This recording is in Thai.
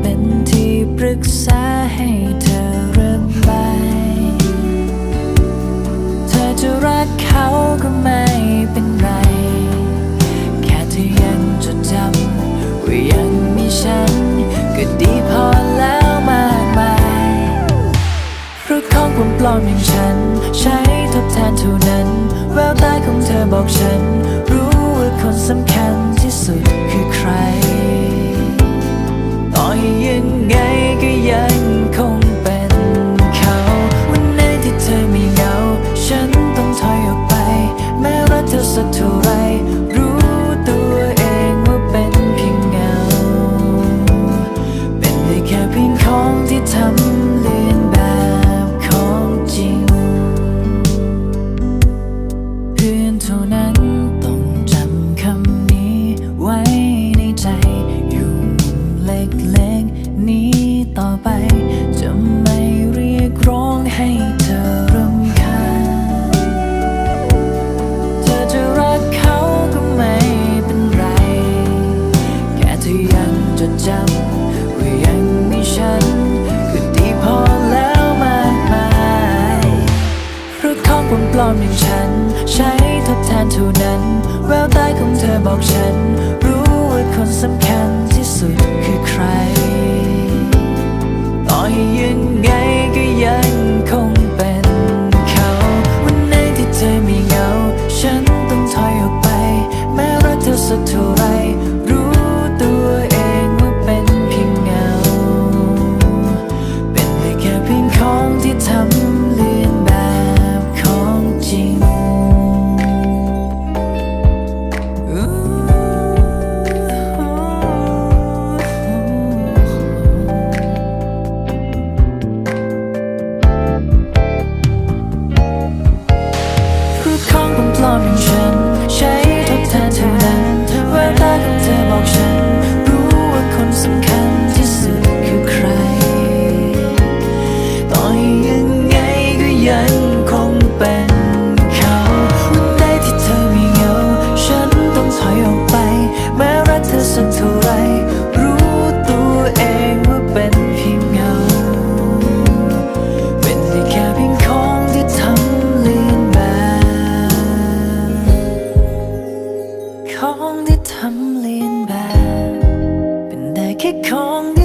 เป็นที่ปรึกษาให้เธอระบายเธอจะรักเขาก็ไม่เป็นไร แค่เธอยังจดจำว่ายังมีฉัน ก็ดีพอแล้วมากมายเพราะของปลอมๆอย่างฉัน ใช้ทดแทนเท่านั้น แววตาของเธอบอกฉัน จำว่ายังมีฉันก็ดีพอแล้วมากมายรถของปลอมปลอมอย่างฉัน ใช้ทดแทนเท่านั้น แววตาของเธอบอกฉัน ของที่ทำเลียนแบบ เป็นได้แค่ของ